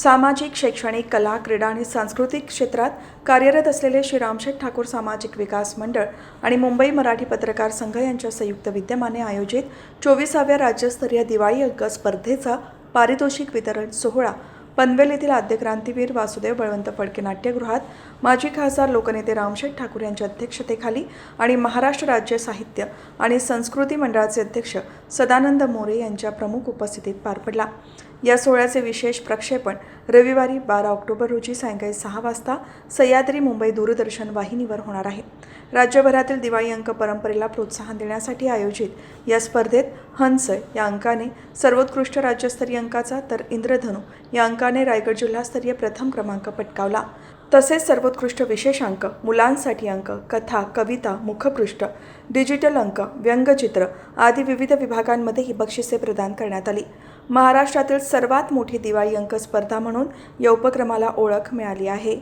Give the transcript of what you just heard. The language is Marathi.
सामाजिक शैक्षणिक कला क्रीडा आणि सांस्कृतिक क्षेत्रात कार्यरत असलेले श्री रामशेठ ठाकूर सामाजिक विकास मंडळ आणि मुंबई मराठी पत्रकार संघ यांच्या संयुक्त विद्यमाने आयोजित चोवीसाव्या राज्यस्तरीय दिवाळी अंक स्पर्धेचा पारितोषिक वितरण सोहळा पनवेल येथील आद्य क्रांतीवीर वासुदेव बळवंत फडके नाट्यगृहात माजी खासदार लोकनेते रामशेठ ठाकूर यांच्या अध्यक्षतेखाली आणि महाराष्ट्र राज्य साहित्य आणि संस्कृती मंडळाचे अध्यक्ष सदानंद मोरे यांच्या प्रमुख उपस्थितीत पार पडला. या सोहळ्याचे विशेष प्रक्षेपण रविवारी बारा ऑक्टोबर रोजी सायंकाळी सहा वाजता सह्याद्री मुंबई दूरदर्शन वाहिनीवर होणार आहे. राज्यभरातील दिवाळी अंक परंपरेला प्रोत्साहन देण्यासाठी आयोजित या स्पर्धेत हंस या अंकाने सर्वोत्कृष्ट राज्यस्तरीय अंकाचा तर इंद्रधनु या अंकाने रायगड जिल्हास्तरीय प्रथम क्रमांक पटकावला. तसेच सर्वोत्कृष्ट विशेषांक मुलांसाठी अंक कथा कविता मुखपृष्ठ डिजिटल अंक व्यंगचित्र आदी विविध विभागांमध्ये ही बक्षिसे प्रदान करण्यात आली. महाराष्ट्रातील सर्वात मोठी दिवाळी अंक स्पर्धा म्हणून या उपक्रमाला ओळख मिळाली आहे.